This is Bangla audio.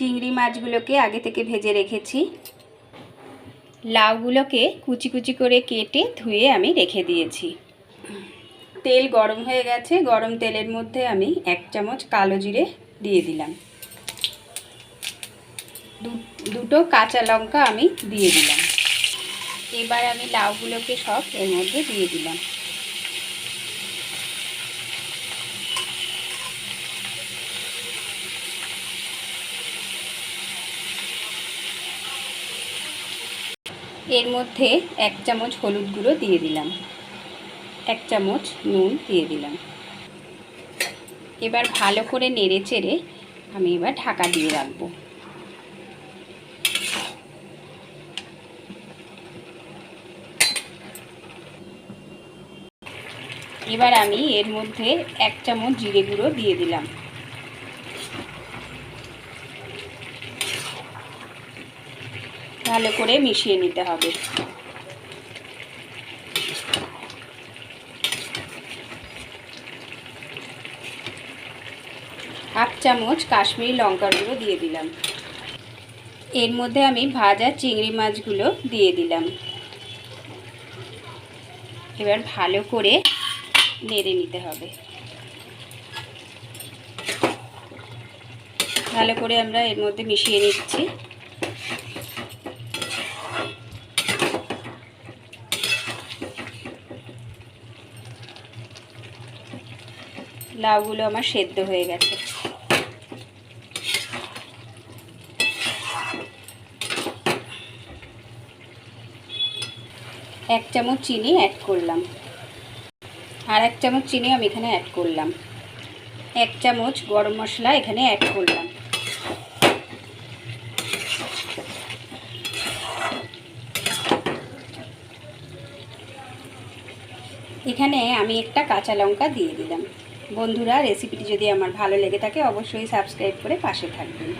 চিংড়ি মাছগুলোকে আগে থেকে ভেজে রেখেছি। লাউগুলোকে কুচি কুচি করে কেটে ধুয়ে আমি রেখে দিয়েছি। তেল গরম হয়ে গেছে, গরম তেলের মধ্যে আমি এক চামচ কালো জিরে দিয়ে দিলাম। দুটো কাঁচা লঙ্কা আমি দিয়ে দিলাম। এবার আমি লাউগুলোকে সব এর মধ্যে দিয়ে দিলাম। এর মধ্যে এক চামচ হলুদ গুঁড়ো দিয়ে দিলাম। এক চামচ নুন দিয়ে দিলাম। এবার ভালো করে নেড়ে চেড়ে আমি এবার ঢাকা দিয়ে রাখব। এবার আমি এর মধ্যে এক চামচ জিরে গুঁড়ো দিয়ে দিলাম। ভালো করে মিশিয়ে নিতে হবে। হাফ চামচ কাশ্মীরি লঙ্কার গুঁড়ো দিয়ে দিলাম। এর মধ্যে আমি ভাজা চিংড়ি মাছগুলো দিয়ে দিলাম। এবার ভালো করে নেড়ে নিতে হবে। ভালো করে আমরা এর মধ্যে মিশিয়ে নিচ্ছি। লাউগুলো আমার সেদ্ধ হয়ে গেছে। এক চামচ চিনি অ্যাড করলাম। আর এক চামচ চিনি আমি এখানে অ্যাড করলাম। এক চামচ গরম মশলা এখানে অ্যাড করলাম। এখানে আমি একটা কাঁচা লঙ্কা দিয়ে দিলাম। বন্ধুরা রেসিপিটি যদি আমার ভালো লেগে থাকে অবশ্যই সাবস্ক্রাইব করে পাশে থাকবেন।